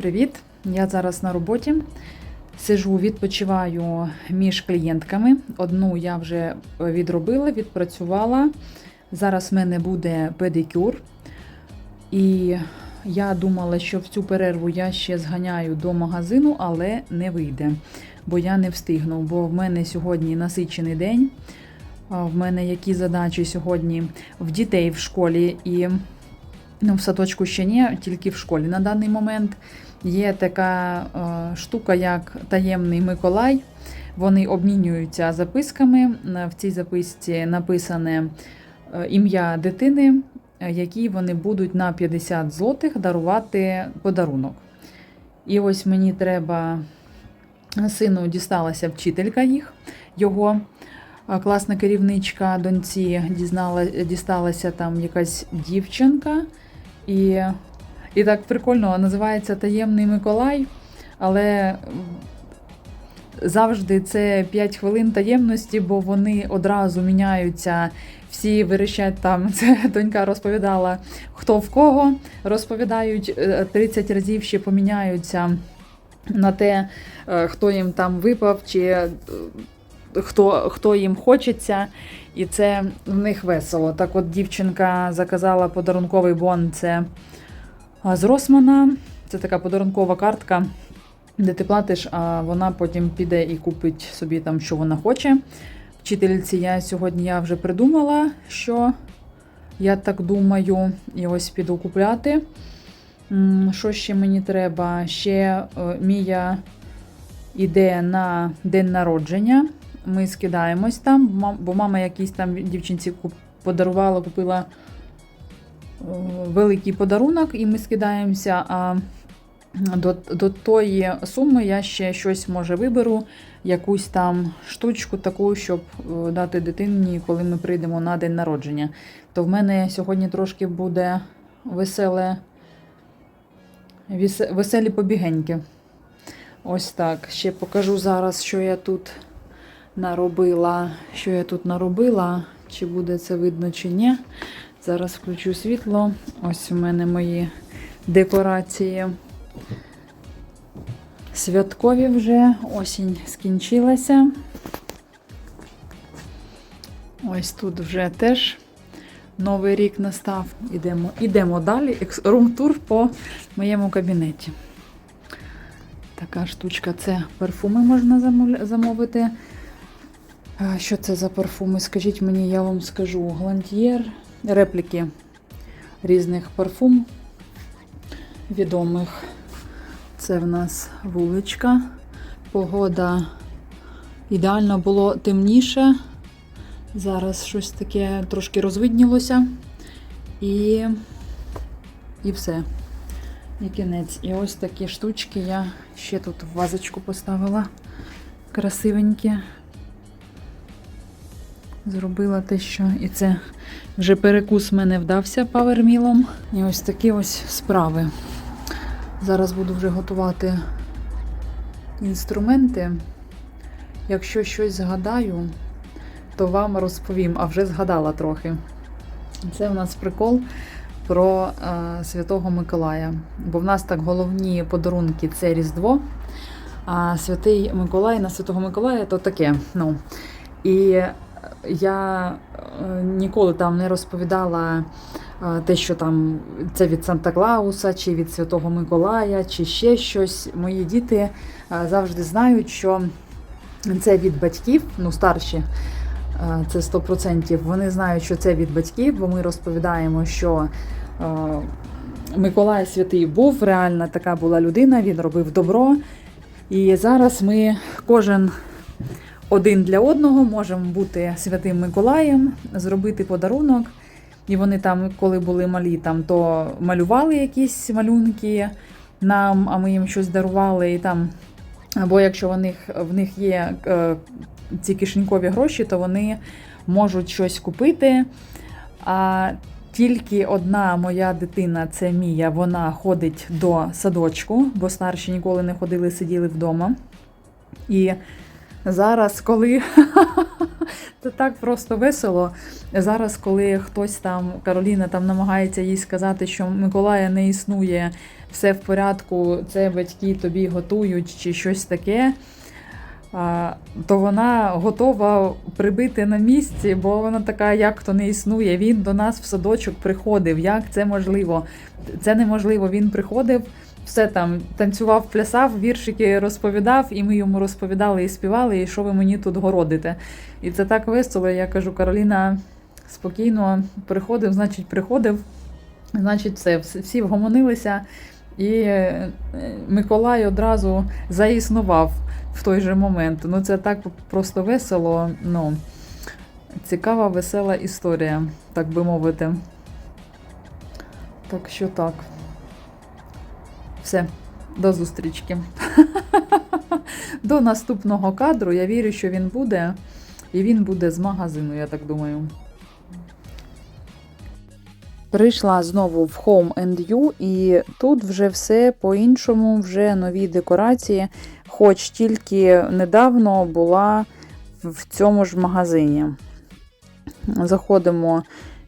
Привіт! Я зараз на роботі. Сижу, відпочиваю між клієнтками. Одну я вже відробила, відпрацювала. Зараз в мене буде педикюр. І я думала, що в цю перерву я ще зганяю до магазину, але не вийде, бо я не встигну. Бо в мене сьогодні насичений день. В мене які задачі сьогодні в дітей в школі і ну, в садочку ще ні, тільки в школі на даний момент. Є така е, штука, як таємний Миколай. Вони обмінюються записками. В цій записці написане е, ім'я дитини, е, якій вони будуть на 50 злотих дарувати подарунок. І ось мені треба сину дісталася вчителька їх, його класна керівничка доньці дізнала, дісталася там якась дівчинка. І, і так прикольно називається Таємний Миколай, але завжди це 5 хвилин таємності, бо вони одразу міняються. Всі вирішать там, це донька розповідала, хто в кого. Розповідають е, 30 разів ще поміняються на те, е, хто їм там випав, чи е, хто, хто їм хочеться. І це в них весело. Так от дівчинка заказала подарунковий бон це а, з Росмана. Це така подарункова картка, де ти платиш, а вона потім піде і купить собі там, що вона хоче. Вчительці я сьогодні я вже придумала, що я так думаю, і ось піду купляти. Що ще мені треба? Ще е, Мія йде на день народження. Ми скидаємось там, бо мама якійсь там дівчинці подарувала, купила великий подарунок, і ми скидаємося. А до, до тої суми я ще щось може виберу, якусь там штучку таку, щоб е, дати дитині, коли ми прийдемо на день народження. То в мене сьогодні трошки буде веселе, веселі побігеньки. Ось так. Ще покажу зараз, що я тут наробила. Що я тут наробила, чи буде це видно, чи ні. Зараз включу світло. Ось у мене мої декорації. Святкові вже осінь скінчилася. Ось тут вже теж новий рік настав. Ідемо, ідемо далі. Рум-тур по моєму кабінеті. Така штучка це парфуми можна замовити. Що це за парфуми? Скажіть мені, я вам скажу. Глантьєр, репліки різних парфум відомих. Це в нас вуличка. Погода ідеально було темніше. Зараз щось таке трошки розвиднілося. І, і все. І кінець. І ось такі штучки я ще тут в вазочку поставила. Красивенькі. Зробила те, що і це вже перекус мене вдався павермілом. І ось такі ось справи. Зараз буду вже готувати інструменти. Якщо щось згадаю, то вам розповім, а вже згадала трохи. Це в нас прикол про е, Святого Миколая. Бо в нас так головні подарунки це Різдво. А Святий Миколай на Святого Миколая то таке. Ну. І я е, ніколи там не розповідала е, те, що там це від Санта Клауса, чи від Святого Миколая, чи ще щось. Мої діти е, завжди знають, що це від батьків, ну старші. Це 100%. Вони знають, що це від батьків, бо ми розповідаємо, що Миколай Святий був, реально така була людина, він робив добро. І зараз ми кожен один для одного можемо бути святим Миколаєм, зробити подарунок. І вони там, коли були малі, там то малювали якісь малюнки нам, а ми їм щось дарували. І там, або якщо в них, в них є е, ці кишенькові гроші, то вони можуть щось купити. А тільки одна моя дитина, це Мія, вона ходить до садочку, бо старші ніколи не ходили, сиділи вдома. І зараз, коли це так просто весело. Зараз, коли хтось там, Кароліна там намагається їй сказати, що Миколая не існує, все в порядку, це батьки тобі готують чи щось таке. То вона готова прибити на місці, бо вона така, як то не існує. Він до нас в садочок приходив. Як це можливо? Це неможливо. Він приходив, все там танцював, плясав, віршики розповідав, і ми йому розповідали і співали, і що ви мені тут городите. І це так весело. Я кажу, Кароліна спокійно приходив, значить, приходив, значить, все, всі- вгомонилися. І е, Миколай одразу заіснував в той же момент. Ну, це так просто весело. Ну, цікава, весела історія, так би мовити. Так що так. Все, до зустрічки. До наступного кадру. Я вірю, що він буде. І він буде з магазину, я так думаю. Прийшла знову в Home and You, і тут вже все по-іншому, вже нові декорації, хоч тільки недавно була в цьому ж магазині. Заходимо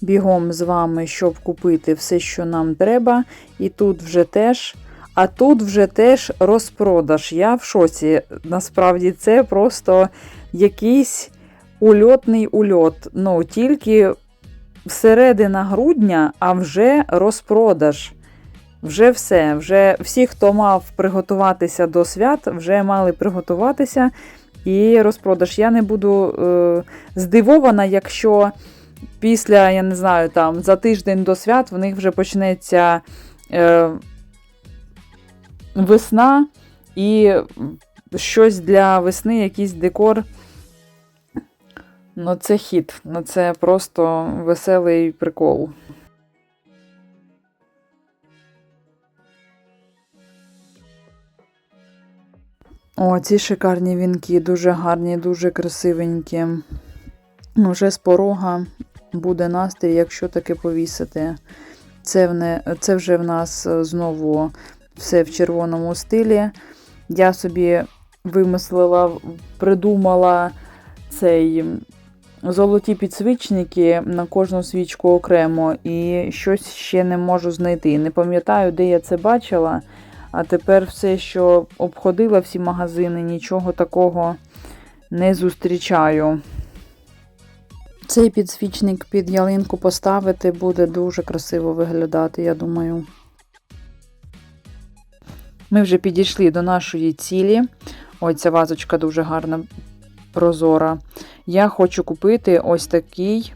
бігом з вами, щоб купити все, що нам треба. І тут вже теж. А тут вже теж розпродаж. Я в шоці. Насправді це просто якийсь ульотний ульот. Ну, тільки середина грудня, а вже розпродаж. Вже все. Вже всі, хто мав приготуватися до свят, вже мали приготуватися і розпродаж. Я не буду е, здивована, якщо після, я не знаю, там за тиждень до свят в них вже почнеться е, весна і щось для весни, якийсь декор. Ну, це хіт. Ну, це просто веселий прикол. О, ці шикарні вінки, дуже гарні, дуже красивенькі. Вже з порога буде настрій, якщо таки повісити. Це, це вже в нас знову все в червоному стилі. Я собі вимислила, придумала цей золоті підсвічники на кожну свічку окремо, і щось ще не можу знайти. Не пам'ятаю, де я це бачила. А тепер все, що обходила всі магазини, нічого такого не зустрічаю. Цей підсвічник під ялинку поставити буде дуже красиво виглядати, я думаю. Ми вже підійшли до нашої цілі. Ой, ця вазочка дуже гарна, прозора. Я хочу купити ось такий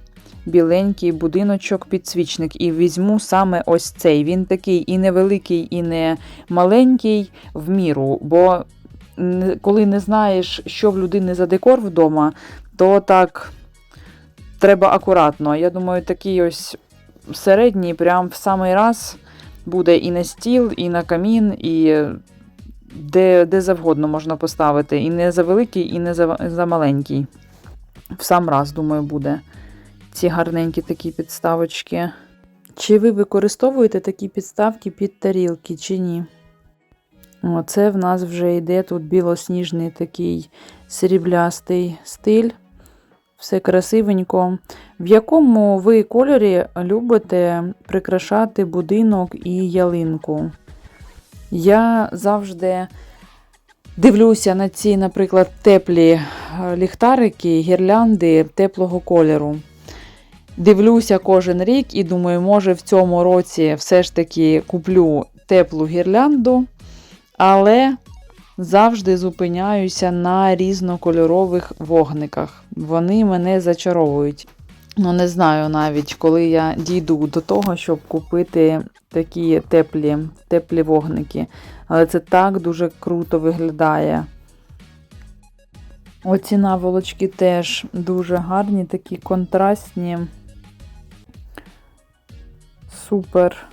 біленький будиночок-підсвічник. І візьму саме ось цей. Він такий і невеликий, і не маленький в міру. Бо коли не знаєш, що в людини за декор вдома, то так треба акуратно. Я думаю, такий ось середній, прям в самий раз буде і на стіл, і на камін, і де, де завгодно можна поставити. І не за великий, і не за, за маленький. В сам раз, думаю, буде ці гарненькі такі підставочки. Чи ви використовуєте такі підставки під тарілки, чи ні? Оце в нас вже йде тут білосніжний такий сріблястий стиль. Все красивенько. В якому ви кольорі любите прикрашати будинок і ялинку? Я завжди дивлюся на ці, наприклад, теплі е, ліхтарики, гірлянди теплого кольору. Дивлюся кожен рік і думаю, може в цьому році все ж таки куплю теплу гірлянду, але завжди зупиняюся на різнокольорових вогниках. Вони мене зачаровують. Ну, не знаю навіть, коли я дійду до того, щоб купити такі теплі, теплі вогники. Але це так дуже круто виглядає. Оці наволочки теж дуже гарні, такі контрастні. Супер.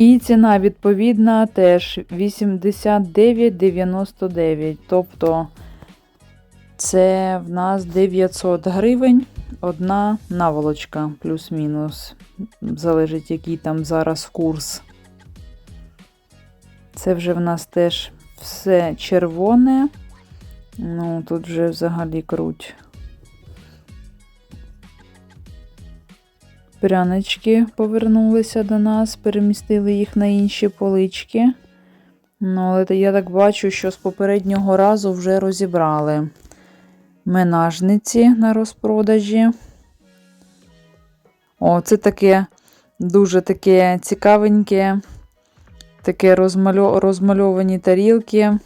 І ціна відповідна теж 89,99. Тобто це в нас 900 гривень одна наволочка, плюс-мінус. Залежить, який там зараз курс. Це вже в нас теж все червоне. Ну, тут вже взагалі круть. Прянички повернулися до нас, перемістили їх на інші полички. Ну, але я так бачу, що з попереднього разу вже розібрали менажниці на розпродажі. О, це таке дуже таке цікавеньке, таке розмальо... розмальовані тарілки,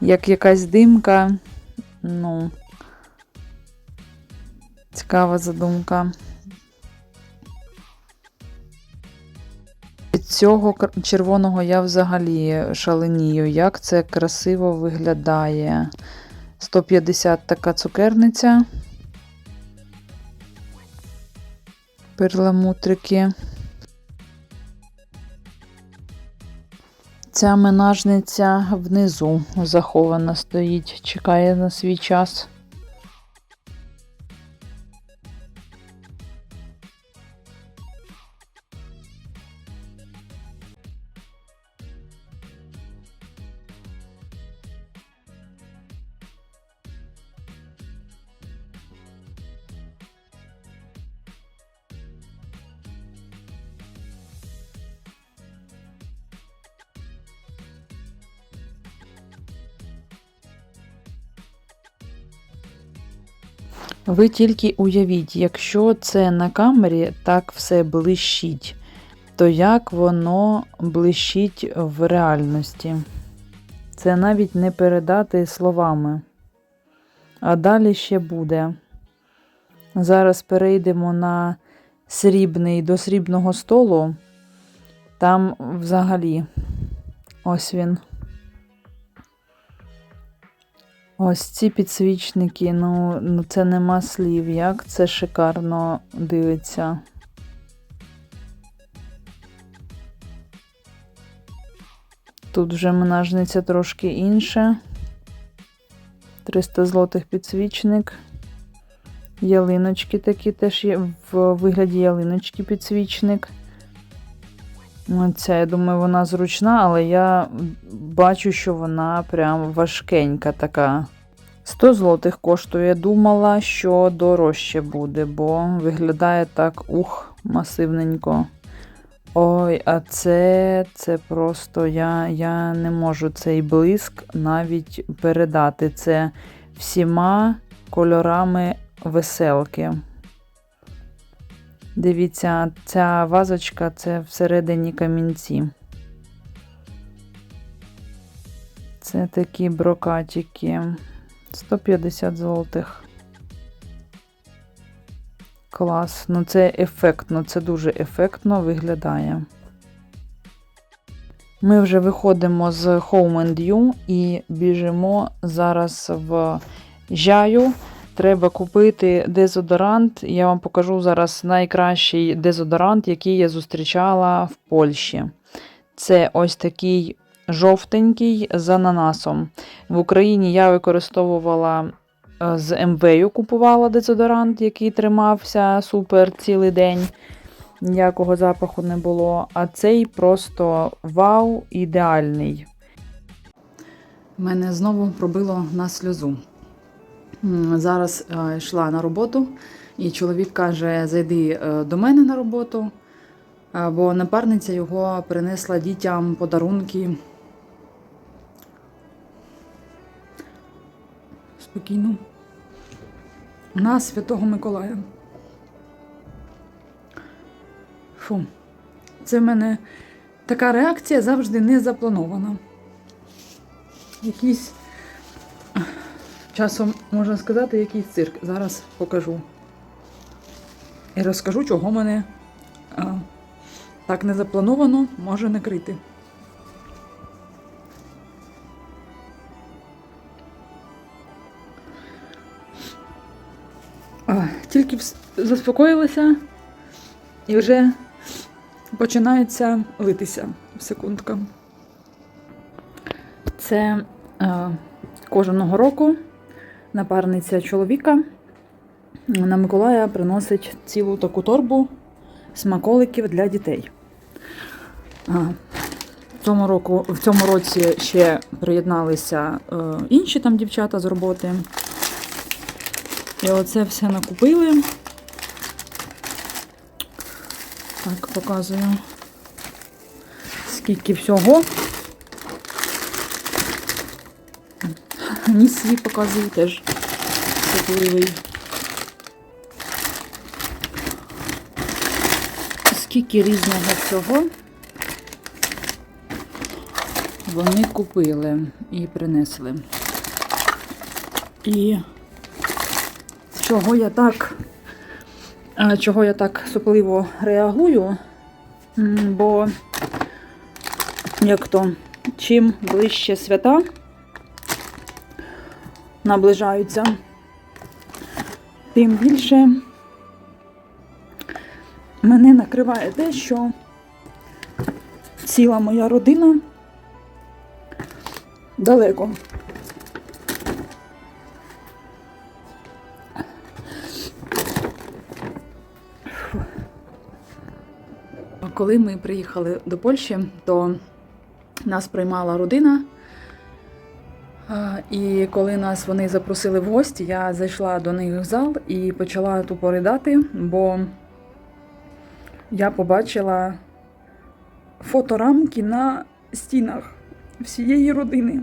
як якась димка. Ну, цікава задумка. Від цього червоного я взагалі шаленію. Як це красиво виглядає. 150 така цукерниця. Перламутрики. Ця менажниця внизу захована стоїть, чекає на свій час. Ви тільки уявіть, якщо це на камері так все блищить, то як воно блищить в реальності? Це навіть не передати словами. А далі ще буде. Зараз перейдемо на срібний до срібного столу. Там взагалі ось він. Ось ці підсвічники, ну, ну це нема слів, як це шикарно дивиться. Тут вже менажниця трошки інша. 300 злотих підсвічник. Ялиночки такі теж є в вигляді ялиночки підсвічник. Оця, я думаю, вона зручна, але я бачу, що вона прям важкенька така. 100 злотих коштує. Думала, що дорожче буде, бо виглядає так ух, масивненько. Ой, а це, це просто я, я не можу цей блиск навіть передати. Це всіма кольорами веселки. Дивіться, ця вазочка це всередині камінці. Це такі брокатики. 150 золотих. Клас. Ну це ефектно, це дуже ефектно виглядає. Ми вже виходимо з Home and You і біжимо зараз в Жаю. Треба купити дезодорант. Я вам покажу зараз найкращий дезодорант, який я зустрічала в Польщі. Це ось такий жовтенький з ананасом. В Україні я використовувала е, з МВ купувала дезодорант, який тримався супер цілий день. Ніякого запаху не було. А цей просто вау, ідеальний. Мене знову пробило на сльозу. Зараз е, йшла на роботу, і чоловік каже: зайди е, до мене на роботу, е, бо напарниця його принесла дітям подарунки. Спокійно. На Святого Миколая. Фу. Це в мене така реакція завжди не запланована. Якийсь часом можна сказати, якийсь цирк. Зараз покажу. І розкажу, чого мене а, так не заплановано може накрити. А, тільки заспокоїлася і вже починається литися секундка. Це е, кожного року напарниця чоловіка на Миколая приносить цілу таку торбу смаколиків для дітей. В, цьому року, в цьому році ще приєдналися е, інші там дівчата з роботи. І оце все накупили. Так, показую. Скільки всього. Ніс свій показую теж особливий. Скільки різного всього вони купили і принесли. І чого я так, чого я так супливо реагую, бо як то, чим ближче свята наближаються, тим більше мене накриває те, що ціла моя родина далеко. Коли ми приїхали до Польщі, то нас приймала родина. І коли нас вони запросили в гості, я зайшла до них в зал і почала тупо ридати, бо я побачила фоторамки на стінах всієї родини.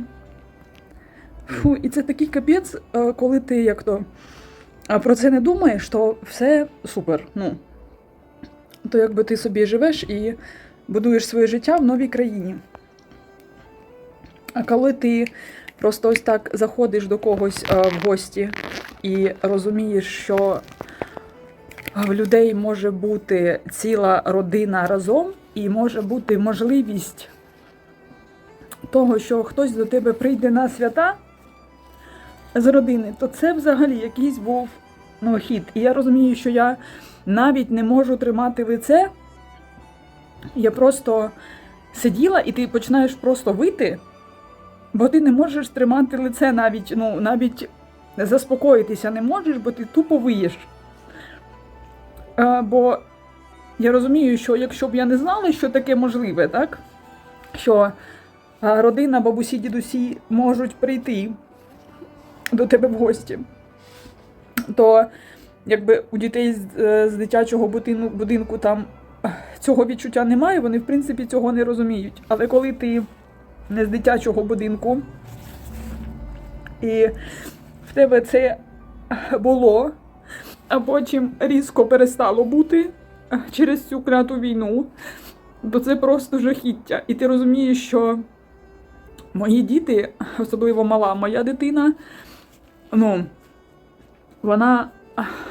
Фу, і це такий капець, е, коли ти як то про це не думаєш, то все супер. Ну, то якби ти собі живеш і будуєш своє життя в новій країні. А коли ти просто ось так заходиш до когось е, в гості і розумієш, що в людей може бути ціла родина разом, і може бути можливість того, що хтось до тебе прийде на свята з родини, то це взагалі якийсь був ну, хід. І я розумію, що я навіть не можу тримати лице. Я просто сиділа, і ти починаєш просто вити, бо ти не можеш тримати лице навіть, ну, навіть заспокоїтися не можеш, бо ти тупо виєш. Бо я розумію, що якщо б я не знала, що таке можливе, так? Що родина, бабусі, дідусі можуть прийти до тебе в гості, то якби у дітей з, е, з дитячого будину, будинку там цього відчуття немає, вони в принципі цього не розуміють. Але коли ти не з дитячого будинку, і в тебе це було, а потім різко перестало бути через цю кляту війну, то це просто жахіття. І ти розумієш, що мої діти, особливо мала моя дитина, ну, вона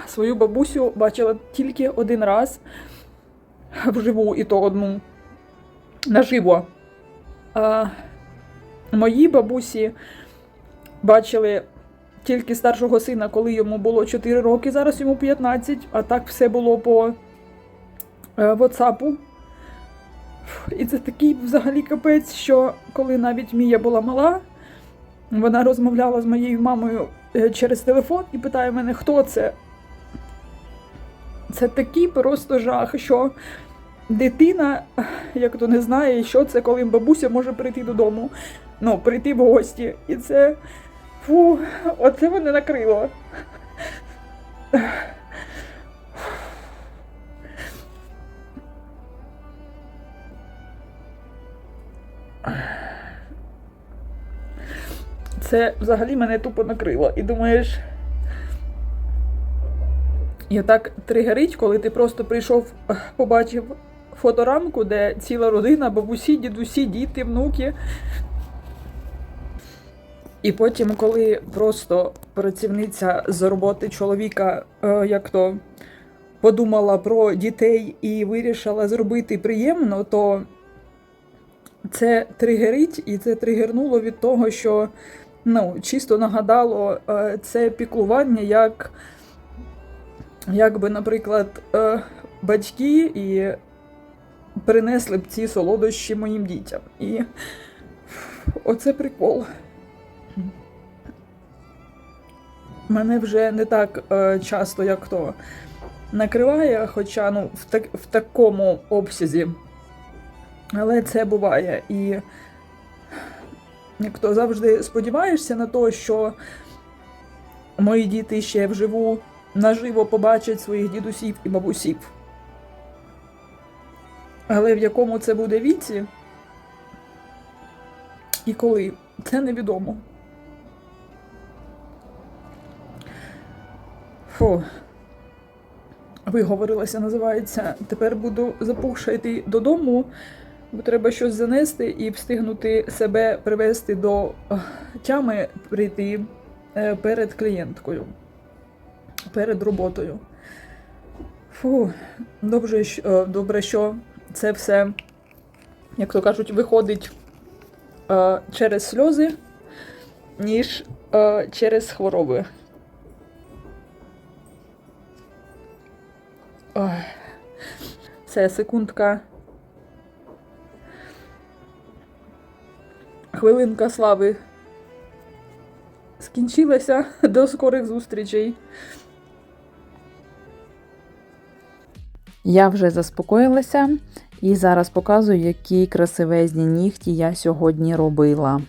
свою бабусю бачила тільки один раз вживу, і то одну наживо. Мої бабусі бачили тільки старшого сина, коли йому було 4 роки, зараз йому 15, а так все було по е, WhatsApp. І це такий взагалі капець, що коли навіть Мія була мала, вона розмовляла з моєю мамою е, через телефон і питає мене, хто це. Це такий просто жах, що дитина, як то не знає, що це, коли бабуся може прийти додому, ну, прийти в гості. І це фу, оце мене накрило. Це взагалі мене тупо накрило. І думаєш. І так тригерить, коли ти просто прийшов, побачив фоторамку, де ціла родина, бабусі, дідусі, діти, внуки. І потім, коли просто працівниця з роботи чоловіка, е, як то подумала про дітей і вирішила зробити приємно, то це тригерить, і це тригернуло від того, що ну, чисто нагадало е, це піклування, як, як би, наприклад, е, батьки і принесли б ці солодощі моїм дітям. І оце прикол. Мене вже не так е, часто, як то накриває, хоча ну, в, так, в такому обсязі. Але це буває. І як то завжди сподіваєшся на те, що мої діти ще вживу наживо побачать своїх дідусів і бабусів. Але в якому це буде віці і коли, це невідомо. Фу. Виговорилася, називається. Тепер буду запухша йти додому, бо треба щось занести і встигнути себе привести до тями прийти е, перед клієнткою, перед роботою. Фу, добре, е, добре, що це все, як то кажуть, виходить е, через сльози, ніж е, через хвороби. Ой. Все, секундка. Хвилинка слави скінчилася. До скорих зустрічей. Я вже заспокоїлася і зараз показую, які красивезні нігті я сьогодні робила.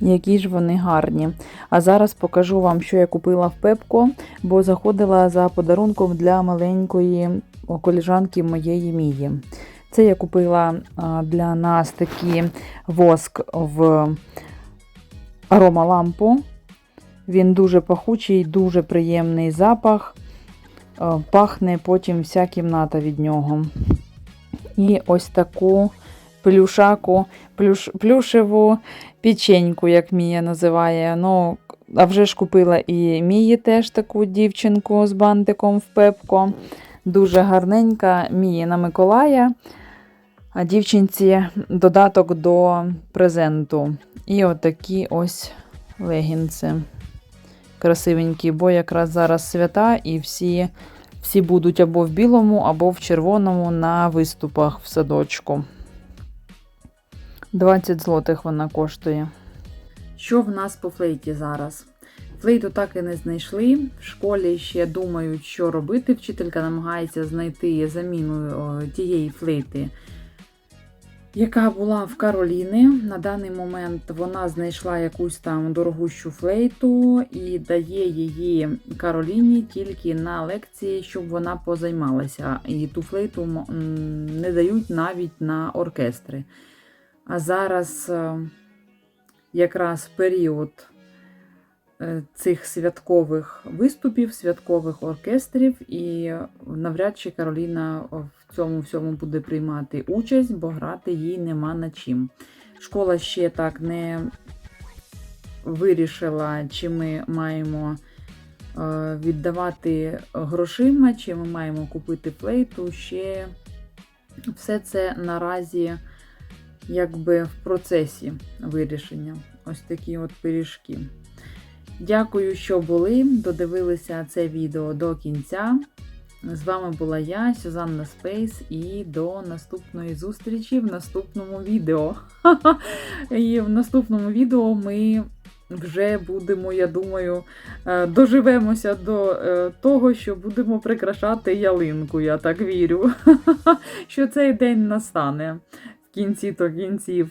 Які ж вони гарні. А зараз покажу вам, що я купила в Пепко, бо заходила за подарунком для маленької коліжанки моєї Мії. Це я купила для нас такий воск в аромалампу. Він дуже пахучий, дуже приємний запах. Пахне потім вся кімната від нього. І ось таку плюшаку, плюш, плюшеву печеньку, як Мія називає. Ну, а вже ж купила і Мії теж таку дівчинку з бантиком в пепко. Дуже гарненька Мії на Миколая. А дівчинці додаток до презенту. І отакі ось легінці. Красивенькі, бо якраз зараз свята, і всі, всі будуть або в білому, або в червоному на виступах в садочку. 20 злотих вона коштує. Що в нас по флейті зараз? Флейту так і не знайшли. В школі ще думають, що робити. Вчителька намагається знайти заміну о, тієї флейти, яка була в Кароліни. На даний момент вона знайшла якусь там дорогущу флейту і дає її Кароліні тільки на лекції, щоб вона позаймалася. І ту флейту не дають навіть на оркестри. А зараз е, якраз період е, цих святкових виступів, святкових оркестрів, і навряд чи Кароліна в цьому всьому буде приймати участь, бо грати їй нема на чим. Школа ще так не вирішила, чи ми маємо е, віддавати грошима, чи ми маємо купити флейту. Ще все це наразі якби в процесі вирішення. Ось такі от пиріжки. Дякую, що були. Додивилися це відео до кінця. З вами була я, Сюзанна Спейс, і до наступної зустрічі в наступному відео. І в наступному відео ми вже будемо, я думаю, е, доживемося до е, того, що будемо прикрашати ялинку. Я так вірю, що цей день настане кінці то кінців.